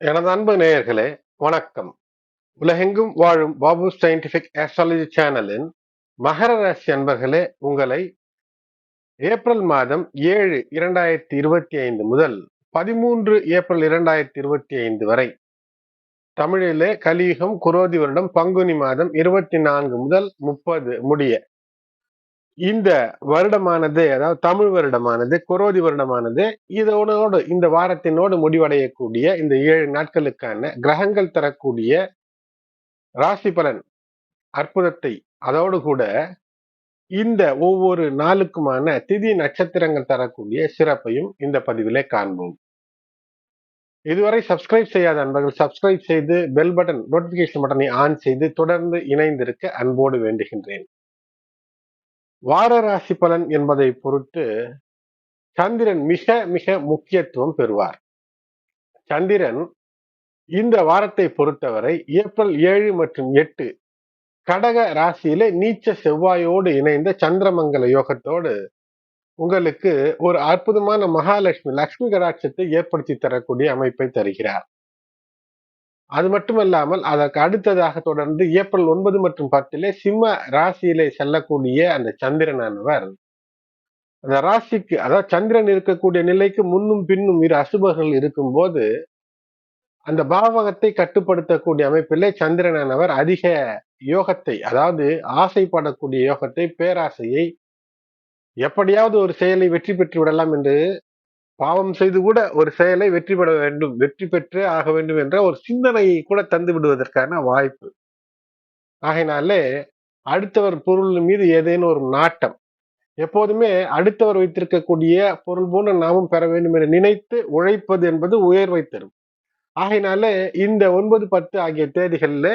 எனது அன்பு நேயர்களே வணக்கம். உலகெங்கும் வாழும் பாபு சயின்டிபிக் ஆஸ்ட்ராலஜி சேனலின் மகர ராசி அன்பர்களே உங்களை ஏப்ரல் மாதம் ஏழு இரண்டாயிரத்தி இருபத்தி ஐந்து முதல் பதிமூன்று ஏப்ரல் இரண்டாயிரத்தி இருபத்தி ஐந்து வரை தமிழிலே கலியுகம் குரோதி வருடம் பங்குனி மாதம் இருபத்தி நான்கு முதல் முப்பது முடிய இந்த வருடமானது அதாவது தமிழ் வருடமானது குரோதி வருடமானது இதோடு இந்த வாரத்தினோடு முடிவடையக்கூடிய இந்த ஏழு நாட்களுக்கான கிரகங்கள் தரக்கூடிய ராசி பலன் அற்புதத்தை அதோடு கூட இந்த ஒவ்வொரு நாளுக்குமான திதி நட்சத்திரங்கள் தரக்கூடிய சிறப்பையும் இந்த பதிவிலே காண்போம். இதுவரை சப்ஸ்கிரைப் செய்யாத அன்பர்கள் சப்ஸ்கிரைப் செய்து பெல் பட்டன் நோட்டிபிகேஷன் பட்டனை ஆன் செய்து தொடர்ந்து இணைந்திருக்க அன்போடு வேண்டுகின்றேன். வார ராசி பலன் என்பதை பொறுத்து சந்திரன் மிக மிக முக்கியத்துவம் பெறுவார். சந்திரன் இந்த வாரத்தை பொறுத்தவரை ஏப்ரல் ஏழு மற்றும் எட்டு கடக ராசியிலே நீச்ச செவ்வாயோடு இணைந்த சந்திரமங்கல யோகத்தோடு உங்களுக்கு ஒரு அற்புதமான மகாலட்சுமி லக்ஷ்மி கடாட்சத்தை ஏற்படுத்தி தரக்கூடிய அமைப்பை தருகிறார். அது மட்டுமல்லாமல் அதற்கு அடுத்ததாக தொடர்ந்து ஏப்ரல் ஒன்பது மற்றும் பத்திலே சிம்ம ராசியிலே செல்லக்கூடிய அந்த சந்திரனானவர். அந்த ராசிக்கு அதாவது சந்திரன் இருக்கக்கூடிய நிலைக்கு முன்னும் பின்னும் இரு அசுபர்கள் இருக்கும் போது அந்த பாவகத்தை கட்டுப்படுத்தக்கூடிய அமைப்பிலே சந்திரனானவர் அதிக யோகத்தை அதாவது ஆசைப்படக்கூடிய யோகத்தை பேராசையை எப்படியாவது ஒரு செயலை வெற்றி பெற்று விடலாம் என்று பாவம் செய்து கூட ஒரு செயலை வெற்றி பெற வேண்டும் வெற்றி பெற்றே ஆக வேண்டும் என்ற ஒரு சிந்தனையை கூட தந்து விடுவதற்கான வாய்ப்பு. ஆகையினாலே அடுத்தவர் பொருள் மீது ஏதேனும் ஒரு நாட்டம் எப்போதுமே அடுத்தவர் வைத்திருக்கக்கூடிய பொருள் போல நாமும் பெற வேண்டும் என்று நினைத்து உழைப்பது என்பது உயர்வை தரும். ஆகையினாலே இந்த ஒன்பது பத்து ஆகிய தேதிகளில்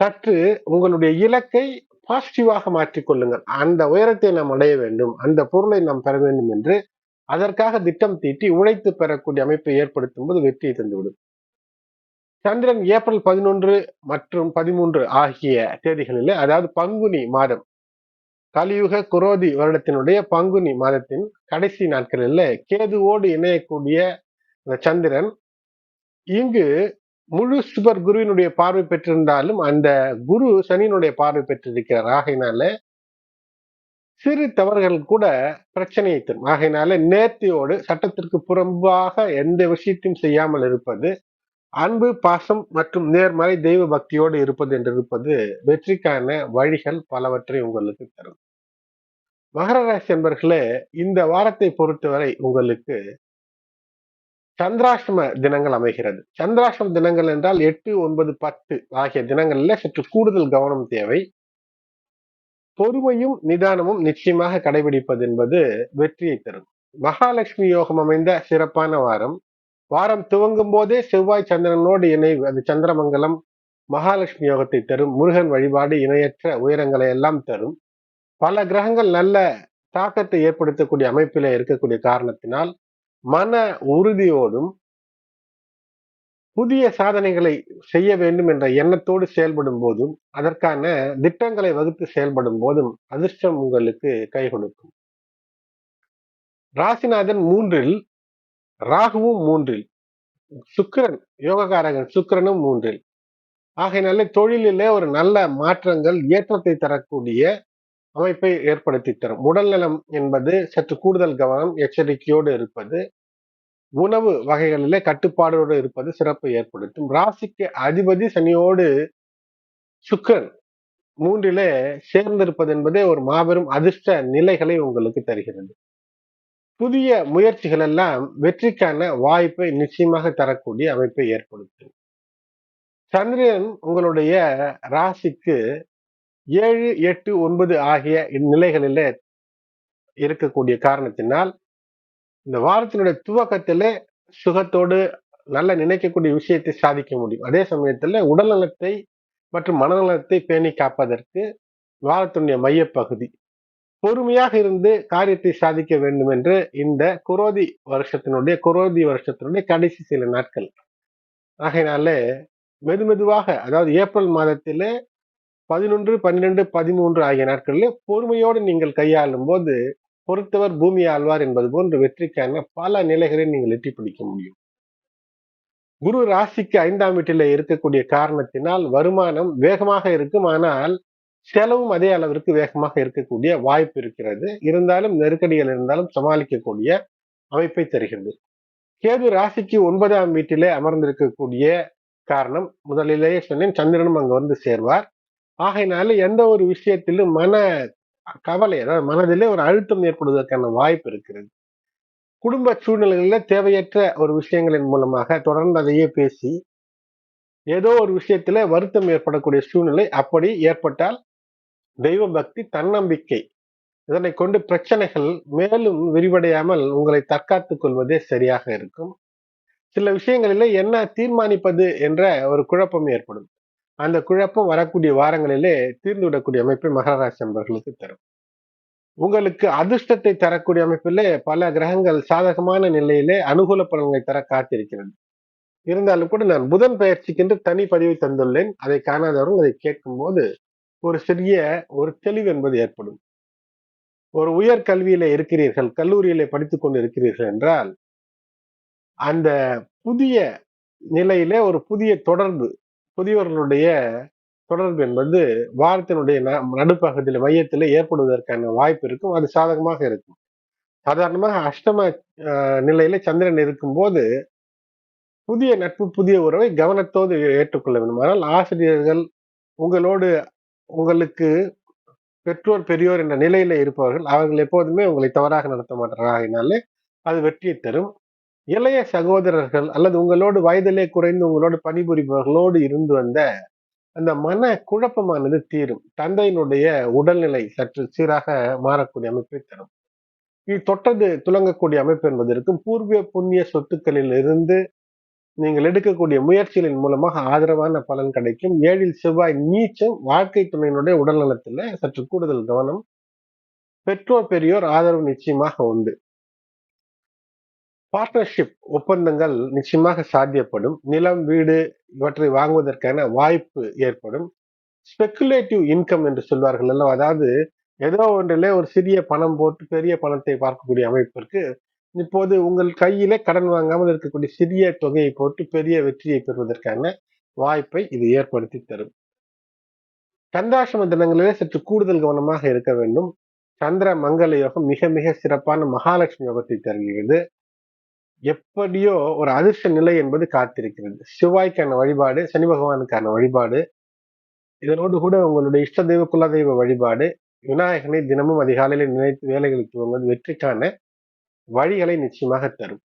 சற்று உங்களுடைய இலக்கை பாசிட்டிவாக மாற்றிக்கொள்ளுங்கள். அந்த உயரத்தை நாம் அடைய வேண்டும் அந்த பொருளை நாம் பெற வேண்டும் என்று அதற்காக திட்டம் தீட்டி உழைத்து பெறக்கூடிய அமைப்பை ஏற்படுத்தும் போது வெற்றியை தந்துவிடும். சந்திரன் ஏப்ரல் பதினொன்று மற்றும் பதிமூன்று ஆகிய தேதிகளில் அதாவது பங்குனி மாதம் கலியுக குரோதி வருடத்தினுடைய பங்குனி மாதத்தின் கடைசி நாட்களில் கேதுவோடு இணையக்கூடிய சந்திரன் இங்கு முழு சுபர் குருவினுடைய பார்வை பெற்றிருந்தாலும் அந்த குரு சனியினுடைய பார்வை பெற்றிருக்கிறார். ஆகையினால சிறு தவறுகள் கூட பிரச்சனையை தரும். ஆகையினால நேர்த்தியோடு சட்டத்திற்கு புறம்பாக எந்த விஷயத்தையும் செய்யாமல் இருப்பது அன்பு பாசம் மற்றும் நேர்மறை தெய்வ பக்தியோடு இருப்பது என்று இருப்பது வெற்றிக்கான வழிகள் பலவற்றை உங்களுக்கு தரும். மகர ராசி என்பர்களே இந்த வாரத்தை பொறுத்தவரை உங்களுக்கு சந்திராஷ்டம தினங்கள் அமைகிறது. சந்திராஷ்டம தினங்கள் என்றால் எட்டு ஒன்பது பத்து ஆகிய தினங்களில் சற்று கூடுதல் கவனம் தேவை. பொறுமையும் நிதானமும் நிச்சயமாக கடைபிடிப்பது என்பது வெற்றியை தரும். மகாலட்சுமி யோகம் அமைந்த சிறப்பான வாரம். வாரம் துவங்கும் போதே செவ்வாய் சந்திரனோடு இணை அது சந்திரமங்கலம் மகாலட்சுமி யோகத்தை தரும். முருகன் வழிபாடு இணையற்ற உயரங்களை எல்லாம் தரும். பல கிரகங்கள் நல்ல தாக்கத்தை ஏற்படுத்தக்கூடிய அமைப்பில இருக்கக்கூடிய காரணத்தினால் மன உறுதியோடும் புதிய சாதனைகளை செய்ய வேண்டும் என்ற எண்ணத்தோடு செயல்படும் போதும் அதற்கான திட்டங்களை வகுத்து செயல்படும் போதும் அதிர்ஷ்டம் உங்களுக்கு கை கொடுக்கும். ராசிநாதன் மூன்றில் ராகுவும் மூன்றில் சுக்கிரன் யோகக்காரகன் சுக்கிரனும் மூன்றில். ஆகையினால தொழிலிலே ஒரு நல்ல மாற்றங்கள் ஏற்றத்தை தரக்கூடிய அமைப்பை ஏற்படுத்தி தரும். உடல்நலம் என்பது சற்று கூடுதல் கவனம் எச்சரிக்கையோடு இருப்பது உணவு வகைகளிலே கட்டுப்பாடோடு இருப்பது சிறப்பை ஏற்படுத்தும். ராசிக்கு அதிபதி சனியோடு சுக்கரன் மூன்றிலே சேர்ந்திருப்பது என்பதே ஒரு மாபெரும் அதிர்ஷ்ட நிலைகளை உங்களுக்கு தருகிறது. புதிய முயற்சிகள் எல்லாம் வெற்றிக்கான வாய்ப்பை நிச்சயமாக தரக்கூடிய அமைப்பை ஏற்படுத்தும். சந்திரன் உங்களுடைய ராசிக்கு ஏழு எட்டு ஒன்பது ஆகிய இந்நிலைகளிலே இருக்கக்கூடிய காரணத்தினால் இந்த வாரத்தினுடைய துவக்கத்திலே சுகத்தோடு நல்ல நினைக்கக்கூடிய விஷயத்தை சாதிக்க முடியும். அதே சமயத்துல உடல் நலத்தை மற்றும் மனநலத்தை பேணி காப்பதற்கு வாரத்தினுடைய மையப்பகுதி. பொறுமையாக இருந்து காரியத்தை சாதிக்க வேண்டும் என்று இந்த குரோதி வருஷத்தினுடைய குரோதி வருஷத்தினுடைய கடைசி சில நாட்கள். ஆகையினால மெதுமெதுவாக அதாவது ஏப்ரல் மாதத்திலே பதினொன்று பன்னிரெண்டு பதிமூன்று ஆகிய நாட்களில் பொறுமையோடு நீங்கள் கையாளும் போது பொறுத்தவர் பூமி ஆழ்வார் என்பது போன்று வெற்றிக்கான பல நிலைகளை நீங்கள் எட்டி பிடிக்க முடியும். குரு ராசிக்கு ஐந்தாம் வீட்டில் இருக்கக்கூடிய காரணத்தினால் வருமானம் வேகமாக இருக்கும். ஆனால் செலவும் அதே அளவிற்கு வேகமாக இருக்கக்கூடிய வாய்ப்பு இருக்கிறது. இருந்தாலும் நெருக்கடிகள் இருந்தாலும் சமாளிக்கக்கூடிய அமைப்பை தருகிறது. கேது ராசிக்கு ஒன்பதாம் வீட்டிலே அமர்ந்திருக்கக்கூடிய காரணம் முதலிலேயே சொன்னேன் சந்திரனும் அங்கு வந்து சேர்வார். ஆகையினால எந்த ஒரு விஷயத்திலும் மன கவலை அதாவது மனதிலே ஒரு அழுத்தம் ஏற்படுவதற்கான வாய்ப்பு இருக்கிறது. குடும்ப சூழ்நிலைகளில் தேவையற்ற ஒரு விஷயங்களின் மூலமாக தொடர்ந்து அதையே பேசி ஏதோ ஒரு விஷயத்துல வருத்தம் ஏற்படக்கூடிய சூழ்நிலை அப்படி ஏற்பட்டால் தெய்வ பக்தி தன்னம்பிக்கை இதனை கொண்டு பிரச்சனைகள் மேலும் விரிவடையாமல் உங்களை தற்காத்துக் கொள்வதே சரியாக இருக்கும். சில விஷயங்களில என்ன தீர்மானிப்பது என்ற ஒரு குழப்பம் ஏற்படும். அந்த குழப்பம் வரக்கூடிய வாரங்களிலே தீர்ந்து விடக்கூடிய அமைப்பை மகராசி என்பவர்களுக்கு தரும். உங்களுக்கு அதிர்ஷ்டத்தை தரக்கூடிய அமைப்பிலே பல கிரகங்கள் சாதகமான நிலையிலே அனுகூல பலன்களை தர காத்திருக்கிறது. இருந்தாலும் கூட நான் புதன் பயிற்சிக்கென்று தனி பதிவை தந்துள்ளேன். அதை காணாதவர்கள் அதை கேட்கும் போது ஒரு சிறிய ஒரு தெளிவு என்பது ஏற்படும். ஒரு உயர் கல்வியில இருக்கிறீர்கள் கல்லூரியில படித்துக் கொண்டு இருக்கிறீர்கள் என்றால் அந்த புதிய நிலையிலே ஒரு புதிய தொடர்பு புதியவர்களுடைய தொடர்பு என்பது வாரத்தினுடைய நடுப்பகுதியில் மையத்தில் ஏற்படுவதற்கான வாய்ப்பு இருக்கும். அது சாதகமாக இருக்கும். சாதாரணமாக அஷ்டம நிலையில சந்திரன் இருக்கும்போது புதிய நட்பு புதிய உறவை கவனத்தோடு ஏற்றுக்கொள்ள வேண்டும். ஆனால் ஆசிரியர்கள் உங்களோடு உங்களுக்கு பெற்றோர் பெரியோர் என்ற நிலையில இருப்பவர்கள் அவர்கள் எப்போதுமே உங்களை தவறாக நடத்த மாட்டார்களாகினாலே அது வெற்றியை தரும். இளைய சகோதரர்கள் அல்லது உங்களோடு வயதிலே குறைந்து உங்களோடு பணிபுரிபவர்களோடு இருந்து வந்த அந்த மன குழப்பமானது தீரும். தந்தையினுடைய உடல்நிலை சற்று சீராக மாறக்கூடிய அமைப்பை தரும். இது தொட்டது துலங்கக்கூடிய அமைப்பு என்பதற்கு பூர்வீக புண்ணிய சொத்துக்களில் இருந்து நீங்கள் எடுக்கக்கூடிய முயற்சிகளின் மூலமாக ஆதரவான பலன் கிடைக்கும். ஏழில் செவ்வாய் நீச்சம் வாழ்க்கை துணையினுடைய உடல்நலத்தில் சற்று கூடுதல் கவனம். பெற்றோர் பெரியோர் ஆதரவு நிச்சயமாக உண்டு. பார்ட்னர்ஷிப் ஒப்பந்தங்கள் நிச்சயமாக சாத்தியப்படும். நிலம் வீடு இவற்றை வாங்குவதற்கான வாய்ப்பு ஏற்படும். ஸ்பெக்குலேட்டிவ் இன்கம் என்று சொல்வார்கள் அல்லவா? அதாவது ஏதோ ஒன்றிலே ஒரு சிறிய பணம் போட்டு பெரிய பணத்தை பார்க்கக்கூடிய அமைப்பிற்கு இப்போது உங்கள் கையிலே கடன் வாங்காமல் இருக்கக்கூடிய சிறிய தொகையை போட்டு பெரிய வெற்றியை பெறுவதற்கான வாய்ப்பை இது ஏற்படுத்தி தரும். சந்தாசிரம தினங்களிலே சற்று கூடுதல் கவனமாக இருக்க வேண்டும். சந்திர மங்கள யோகம் மிக மிக சிறப்பான மகாலட்சுமி யோகத்தை தருகிறது. எப்படியோ ஒரு அதிர்ஷ்ட நிலை என்பது காத்திருக்கிறது. செவ்வாய்க்கான வழிபாடு சனி பகவானுக்கான வழிபாடு இதனோடு கூட உங்களுடைய இஷ்ட தெய்வ குலதெய்வ வழிபாடு விநாயகனை தினமும் அதிகாலையில் நினைத்து வேலைகளுக்கு துவங்குவது வெற்றிக்கான வழிகளை நிச்சயமாக தரும்.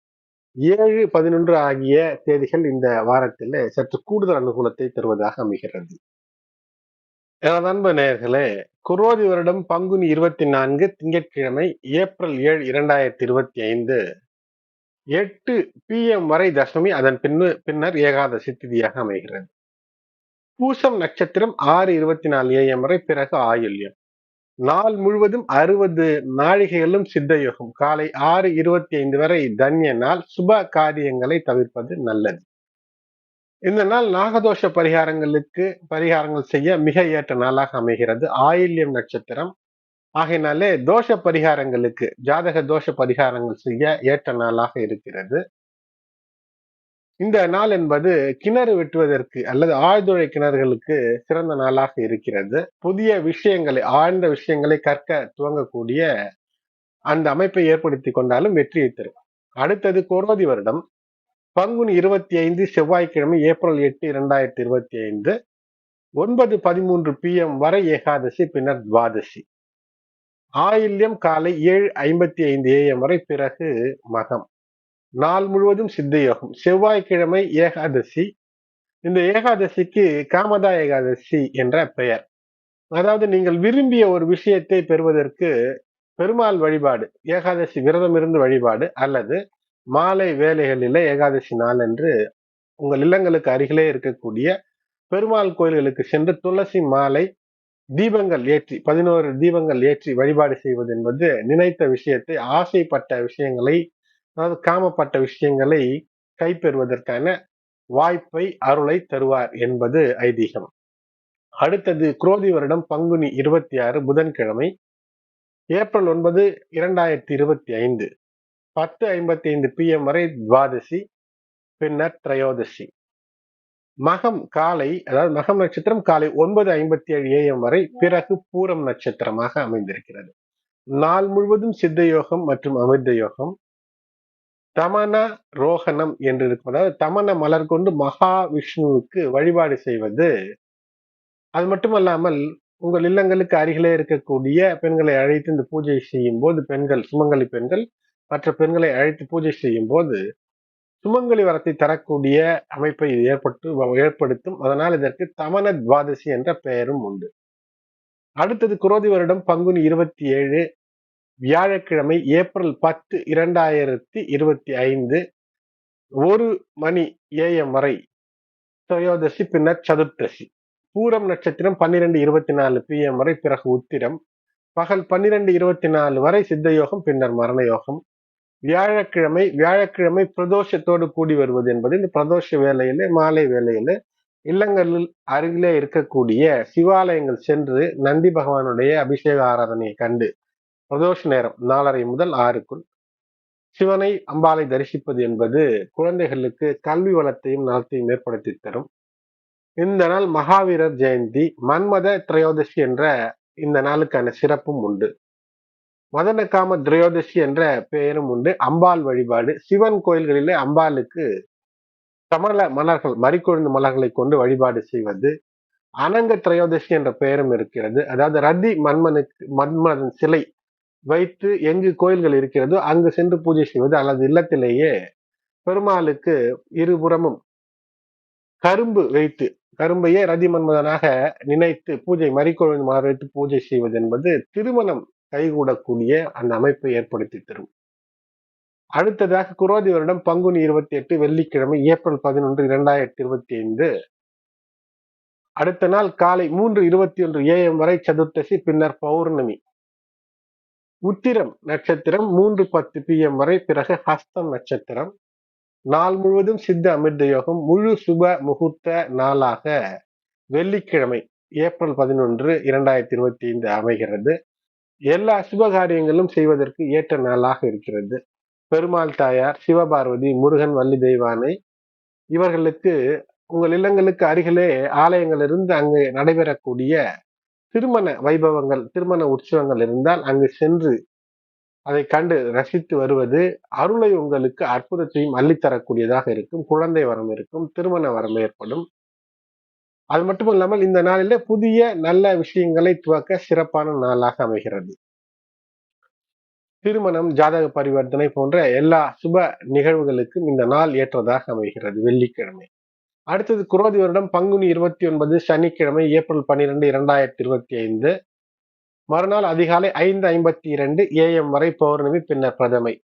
ஏழு பதினொன்று ஆகிய தேதிகள் இந்த வாரத்தில் சற்று கூடுதல் அனுகூலத்தை தருவதாக அமைகிறது. எனது அன்பு நேயர்களே குரோதி வருடம் பங்குனி இருபத்தி நான்கு திங்கட்கிழமை ஏப்ரல் ஏழு இரண்டாயிரத்தி இருபத்தி ஐந்து எட்டு பி எம் வரை தசமி அதன் பின்னு பின்னர் ஏகாதசி திதியாக அமைகிறது. பூசம் நட்சத்திரம் ஆறு இருபத்தி நாலு ஏஎம் வரை பிறகு ஆயுள்யம். நாள் முழுவதும் அறுபது நாழிகைகளும் சித்த யோகம் காலை ஆறு இருபத்தி ஐந்து வரை தன்ய நாள் சுப காரியங்களை தவிர்ப்பது நல்லது. இந்த நாள் நாகதோஷ பரிகாரங்களுக்கு பரிகாரங்கள் செய்ய மிக ஏற்ற நாளாக அமைகிறது. ஆயில்யம் நட்சத்திரம் ஆகையினாலே தோஷ பரிகாரங்களுக்கு ஜாதக தோஷ பரிகாரங்கள் செய்ய ஏற்ற நாளாக இருக்கிறது. இந்த நாள் என்பது கிணறு வெட்டுவதற்கு அல்லது ஆழ்துளை கிணறுகளுக்கு சிறந்த நாளாக இருக்கிறது. புதிய விஷயங்களை ஆழ்ந்த விஷயங்களை கற்க துவங்கக்கூடிய அந்த அமைப்பை ஏற்படுத்தி கொண்டாலும் வெற்றியை தரும். அடுத்தது கோரோதி வருடம். பங்குனி இருபத்தி ஐந்து செவ்வாய்க்கிழமை ஏப்ரல் எட்டு இரண்டாயிரத்தி இருபத்தி ஐந்து ஒன்பது பதிமூன்று பி எம் வரை ஏகாதசி பின்னர் துவாதசி. ஆயில்யம் காலை ஏழு ஐம்பத்தி ஐந்து ஏஎம் வரை பிறகு மகம். நாள் முழுவதும் சித்த யோகம். செவ்வாய்க்கிழமை ஏகாதசி. இந்த ஏகாதசிக்கு காமதா ஏகாதசி என்ற பெயர். அதாவது நீங்கள் விரும்பிய ஒரு விஷயத்தை பெறுவதற்கு பெருமாள் வழிபாடு ஏகாதசி விரதம் இருந்து வழிபாடு அல்லது மாலை வேலைகளில் ஏகாதசி நாள் என்று உங்கள் இல்லங்களுக்கு அருகிலே இருக்கக்கூடிய பெருமாள் கோயில்களுக்கு சென்று துளசி மாலை தீபங்கள் ஏற்றி பதினோரு தீபங்கள் ஏற்றி வழிபாடு செய்வது என்பது நினைத்த விஷயத்தை ஆசைப்பட்ட விஷயங்களை அதாவது காமப்பட்ட விஷயங்களை கைப்பெறுவதற்கான வாய்ப்பை அருளை தருவார் என்பது ஐதீகம். அடுத்தது குரோதி வருடம் பங்குனி இருபத்தி ஆறு புதன்கிழமை ஏப்ரல் ஒன்பது இரண்டாயிரத்தி இருபத்தி ஐந்து. பத்து ஐம்பத்தி ஐந்து பிஎம் வரை துவாதசி பின்னர் திரையோதசி. மகம் காலை அதாவது மகம் நட்சத்திரம் காலை ஒன்பது ஐம்பத்தி ஏழு ஏஎம் வரை பிறகு பூரம் நட்சத்திரமாக அமைந்திருக்கிறது. நாள் முழுவதும் சித்த யோகம் மற்றும் அமிர்த யோகம். தமன ரோகணம் என்று இருக்கும். அதாவது தமன மலர் கொண்டு மகாவிஷ்ணுவுக்கு வழிபாடு செய்வது. அது மட்டுமல்லாமல் உங்கள் இல்லங்களுக்கு அருகிலே இருக்கக்கூடிய பெண்களை அழைத்து இந்த பூஜை செய்யும் போது பெண்கள் சுமங்கலி பெண்கள் மற்ற பெண்களை அழைத்து பூஜை செய்யும் போது சுமங்கலி வரத்தை தரக்கூடிய அமைப்பை ஏற்பட்டு ஏற்படுத்தும். அதனால் இதற்கு தமன துவாதசி என்ற பெயரும் உண்டு. அடுத்தது குரோதி வருடம் பங்குனி இருபத்தி ஏழு வியாழக்கிழமை ஏப்ரல் பத்து இரண்டாயிரத்தி இருபத்தி ஐந்து ஒரு மணி ஏஎம் வரை திரையோதசி பின்னர் சதுர்த்தசி. பூரம் நட்சத்திரம் பன்னிரெண்டு இருபத்தி நாலு பிஎம் வரை பிறகு உத்திரம். பகல் பன்னிரெண்டு இருபத்தி நாலு வரை சித்த யோகம் பின்னர் மரண யோகம். வியாழக்கிழமை வியாழக்கிழமை பிரதோஷத்தோடு கூடி வருவது என்பது இந்த பிரதோஷ வேலையில மாலை வேலையில இல்லங்களில் அருகிலே இருக்கக்கூடிய சிவாலயங்கள் சென்று நந்தி பகவானுடைய அபிஷேக ஆராதனையை கண்டு பிரதோஷ நேரம் நாலரை முதல் ஆறுக்குள் சிவனை அம்பாலை தரிசிப்பது என்பது குழந்தைகளுக்கு கல்வி வளத்தையும் நலத்தையும் ஏற்படுத்தி தரும். இந்த நாள் மகாவீரர் ஜெயந்தி மன்மத திரையோதசி என்ற இந்த நாளுக்கான சிறப்பும் உண்டு. மதனக்காம திரையோதசி என்ற பெயரும் உண்டு. அம்பாள் வழிபாடு. சிவன் கோயில்களிலே அம்பாளுக்கு கமல மலர்கள் மறிக்கொழுந்து மலர்களை கொண்டு வழிபாடு செய்வது. அனங்க திரையோதசி என்ற பெயரும் இருக்கிறது. அதாவது ரதி மன்மனுக்கு மன்மதன் சிலை வைத்து எங்கு கோயில்கள் இருக்கிறதோ அங்கு சென்று பூஜை செய்வது அல்லது இல்லத்திலேயே பெருமாளுக்கு இருபுறமும் கரும்பு வைத்து கரும்பையே ரதி மன்மதனாக நினைத்து பூஜை மறிக்கொழுந்து மலர் வைத்து பூஜை செய்வது என்பது திருமணம் கைகூடக்கூடிய அந்த அமைப்பை ஏற்படுத்தி தரும். அடுத்ததாக குரோதி வருடம் பங்குனி இருபத்தி எட்டு வெள்ளிக்கிழமை ஏப்ரல் பதினொன்று இரண்டாயிரத்தி இருபத்தி ஐந்து அடுத்த நாள் காலை மூன்று இருபத்தி ஒன்று ஏஎம் வரை சதுர்த்தசி பின்னர் பௌர்ணமி. உத்திரம் நட்சத்திரம் மூன்று பத்து பிஎம் வரை பிறகு ஹஸ்தம் நட்சத்திரம். நாள் முழுவதும் சித்த அமிர்த யோகம் முழு சுப முகூர்த்த நாளாக வெள்ளிக்கிழமை ஏப்ரல் பதினொன்று இரண்டாயிரத்தி இருபத்தி ஐந்து அமைகிறது. எல்லா சுபகாரியங்களும் செய்வதற்கு ஏற்ற நாளாக இருக்கிறது. பெருமாள் தாயார் சிவபார்வதி முருகன் வள்ளி தெய்வானை இவர்களுக்கு உங்கள் இல்லங்களுக்கு அருகிலே ஆலயங்கள் இருந்து அங்கு நடைபெறக்கூடிய திருமண வைபவங்கள் திருமண உற்சவங்கள் இருந்தால் அங்கு சென்று அதை கண்டு ரசித்து வருவது அருளை உங்களுக்கு அற்புதத்தையும் அள்ளித்தரக்கூடியதாக இருக்கும். குழந்தை வரம் இருக்கும் திருமண வரம் ஏற்படும். அது மட்டும் இல்லாமல் இந்த நாளில புதிய நல்ல விஷயங்களை துவக்க சிறப்பான நாளாக அமைகிறது. திருமணம் ஜாதக பரிவர்த்தனை போன்ற எல்லா சுப நிகழ்வுகளுக்கும் இந்த நாள் ஏற்றதாக அமைகிறது வெள்ளிக்கிழமை. அடுத்தது குரோதி வருடம் பங்குனி இருபத்தி ஒன்பது சனிக்கிழமை ஏப்ரல் பன்னிரெண்டு இரண்டாயிரத்தி இருபத்தி ஐந்து. மறுநாள் அதிகாலை ஐந்து ஐம்பத்தி இரண்டு ஏஎம் வரை பௌர்ணமி பின்னர் பிரதமை.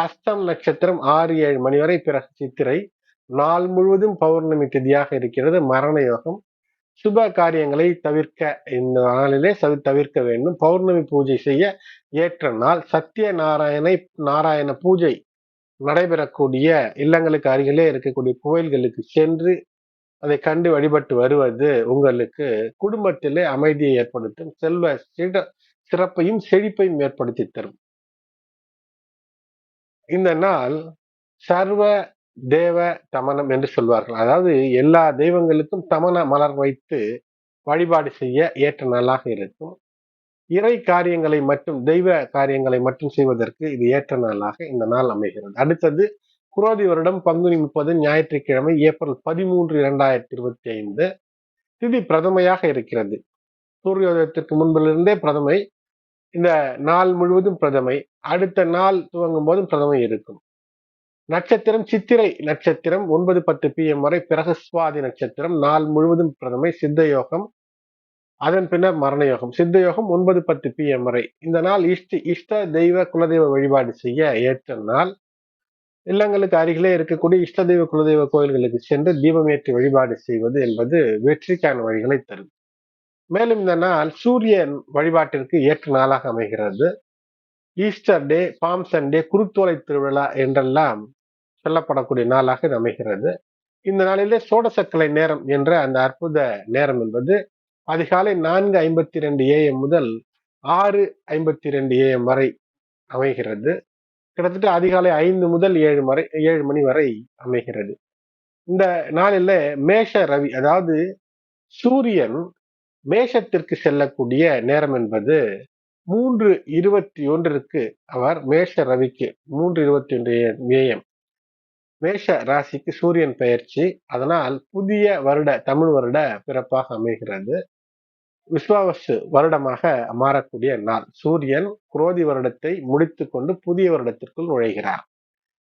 ஹஸ்தம் நட்சத்திரம் ஆறு ஏழு மணி வரை பிறகு சித்திரை. நாள் முழுவதும் பௌர்ணமி திதியாக இருக்கிறது. மரண யோகம். சுப காரியங்களை தவிர்க்க இந்த நாளிலே தவிர்க்க வேண்டும். பௌர்ணமி பூஜை செய்ய ஏற்ற நாள். சத்திய நாராயணை நாராயண பூஜை நடைபெறக்கூடிய இல்லங்களுக்கு அருகிலே இருக்கக்கூடிய கோயில்களுக்கு சென்று அதை கண்டு வழிபட்டு வருவது உங்களுக்கு குடும்பத்திலே அமைதியை ஏற்படுத்தும் செல்வ சிறப்பையும் செழிப்பையும் ஏற்படுத்தி தரும். இந்த நாள் சர்வ தேவ தமனம் என்று சொல்வார்கள். அதாவது எல்லா தெய்வங்களுக்கும் தமன மலர் வைத்து வழிபாடு செய்ய ஏற்ற நாளாக இருக்கும். இறை காரியங்களை மட்டும் தெய்வ காரியங்களை மட்டும் செய்வதற்கு இது ஏற்ற நாளாக இந்த நாள் அமைகிறது. அடுத்தது குரோதி வருடம் பங்குனி முப்பது ஞாயிற்றுக்கிழமை ஏப்ரல் பதிமூன்று இரண்டாயிரத்தி இருபத்தி ஐந்து திதி பிரதமையாக இருக்கிறது. சூரியோதயத்திற்கு முன்பிலிருந்தே பிரதமை. இந்த நாள் முழுவதும் பிரதமை. அடுத்த நாள் துவங்கும் போதும் பிரதமை இருக்கும். நட்சத்திரம் சித்திரை நட்சத்திரம் ஒன்பது பத்து பி எம் வரை பிறகு சுவாதி நட்சத்திரம். நாள் முழுவதும் பிரதமை சித்த யோகம் அதன் பின்னர் மரண யோகம் சித்த யோகம் ஒன்பது பத்து பி எம் வரை. இந்த நாள் இஷ்ட இஷ்ட தெய்வ குலதெய்வ வழிபாடு செய்ய ஏற்ற நாள். இல்லங்களுக்கு அருகிலே இருக்கக்கூடிய இஷ்ட தெய்வ குலதெய்வ கோயில்களுக்கு சென்று தீபம் ஏற்றி வழிபாடு செய்வது என்பது வெற்றிக்கான வழிகளை தரும். மேலும் இந்த நாள் சூரியன் வழிபாட்டிற்கு ஏற்ற நாளாக அமைகிறது. ஈஸ்டர் டே பாம் சண்டே குருத்தோலை திருவிழா என்றெல்லாம் சொல்லப்படக்கூடிய நாளாக இது அமைகிறது. இந்த நாளிலே சோடசக்கலை நேரம் என்ற அந்த அற்புத நேரம் என்பது அதிகாலை நான்கு ஐம்பத்தி ரெண்டு ஏஎம் முதல் ஆறு ஐம்பத்தி ரெண்டு ஏஎம் வரை அமைகிறது. கிட்டத்தட்ட அதிகாலை ஐந்து முதல் ஏழு வரை ஏழு மணி வரை அமைகிறது. இந்த நாளில மேஷ ரவி அதாவது சூரியன் மேஷத்திற்கு செல்லக்கூடிய நேரம் என்பது மூன்று இருபத்தி ஒன்றிற்கு அவர் மேஷ ரவிக்கு மூன்று இருபத்தி ஒன்று ஏஎம். மேஷ ராசிக்கு சூரியன் பெயர்ச்சி. அதனால் புதிய வருட தமிழ் வருட பிறப்பாக அமைகிறது. விஸ்வாவசு வருடமாக மாறக்கூடிய நாள். சூரியன் குரோதி வருடத்தை முடித்து கொண்டு புதிய வருடத்திற்குள் நுழைகிறார்.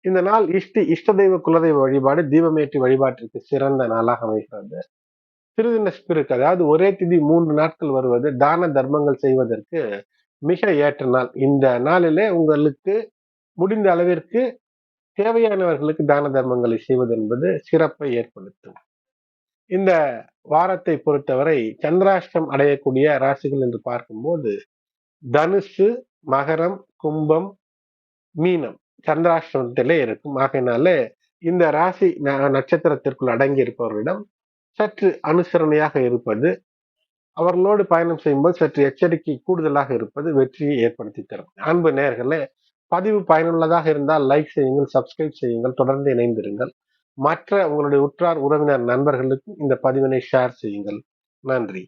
இந்த நாள் இஷ்டி இஷ்ட தெய்வ குலதெய்வ வழிபாடு தீபமேற்றி வழிபாட்டிற்கு சிறந்த நாளாக அமைகிறது. திருதின ஸ்பிருக்கு அதாவது ஒரே திதி மூன்று நாட்கள் வருவது தான தர்மங்கள் செய்வதற்கு மிக ஏற்ற நாள். இந்த நாளிலே உங்களுக்கு முடிந்த அளவிற்கு தேவையானவர்களுக்கு தான தர்மங்களை செய்வது என்பது சிறப்பை ஏற்படுத்தும். இந்த வாரத்தை பொறுத்தவரை சந்திராஷ்டம் அடையக்கூடிய ராசிகள் என்று பார்க்கும்போது தனுசு மகரம் கும்பம் மீனம் சந்திராஷ்டமத்திலே இருக்கும். ஆகையினால இந்த ராசி நட்சத்திரத்திற்குள் அடங்கி இருப்பவர்களிடம் சற்று அனுசரணையாக இருப்பது அவர்களோடு பயணம் செய்யும்போது சற்று எச்சரிக்கை கூடுதலாக இருப்பது வெற்றியை ஏற்படுத்தி தரும். அன்பு நேர்களே பதிவு பயனுள்ளதாக இருந்தால் லைக் செய்யுங்கள் சப்ஸ்கிரைப் செய்யுங்கள் தொடர்ந்து இணைந்திருங்கள். மற்ற உங்களுடைய உற்றார் உறவினர் நண்பர்களுக்கும் இந்த பதிவினை ஷேர் செய்யுங்கள். நன்றி.